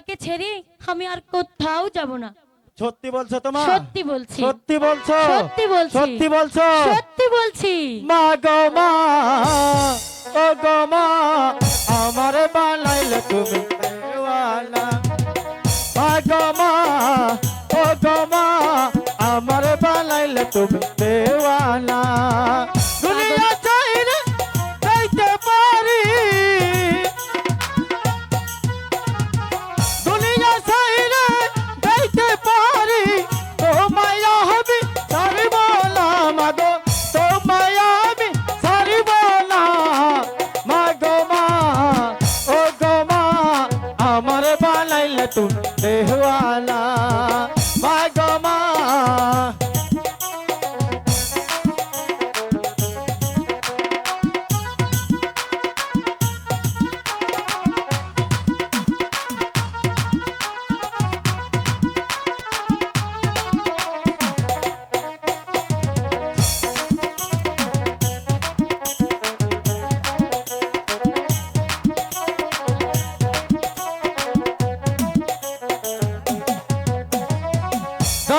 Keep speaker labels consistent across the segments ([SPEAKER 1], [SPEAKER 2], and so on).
[SPEAKER 1] তোমাকে ছেড়ে আমি আর কোথাও যাব না।
[SPEAKER 2] সত্যি বলছো তোমা
[SPEAKER 1] সত্যি বলছি।
[SPEAKER 2] সত্যি বলছো?
[SPEAKER 1] সত্যি বলছি।
[SPEAKER 2] সত্যি বলছো?
[SPEAKER 1] সত্যি বলছি।
[SPEAKER 2] মা গো মা ও গো মা আমার বানাইলে তুমি দেওয়ানা মা গো মা ও গো মা আমার বানাইলে তুমি দেওয়ানা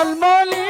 [SPEAKER 2] Almoni.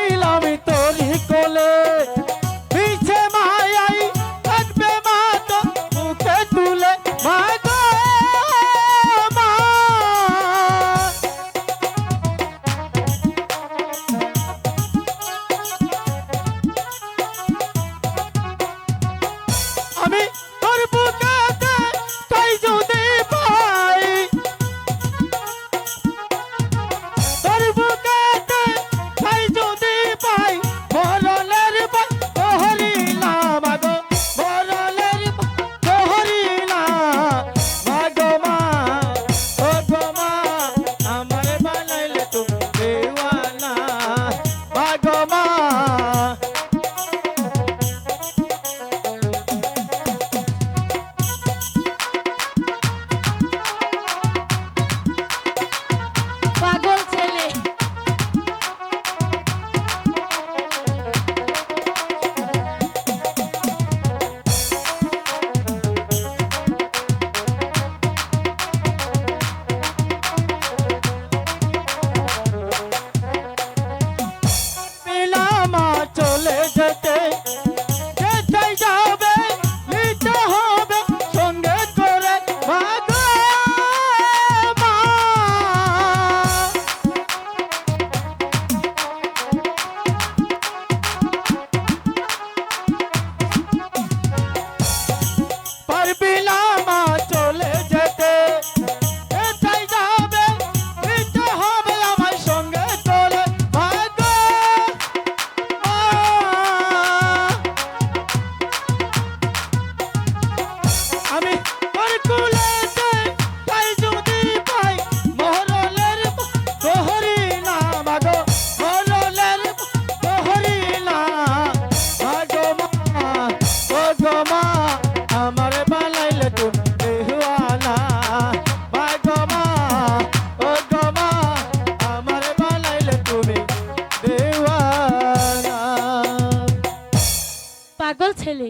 [SPEAKER 2] ছেলে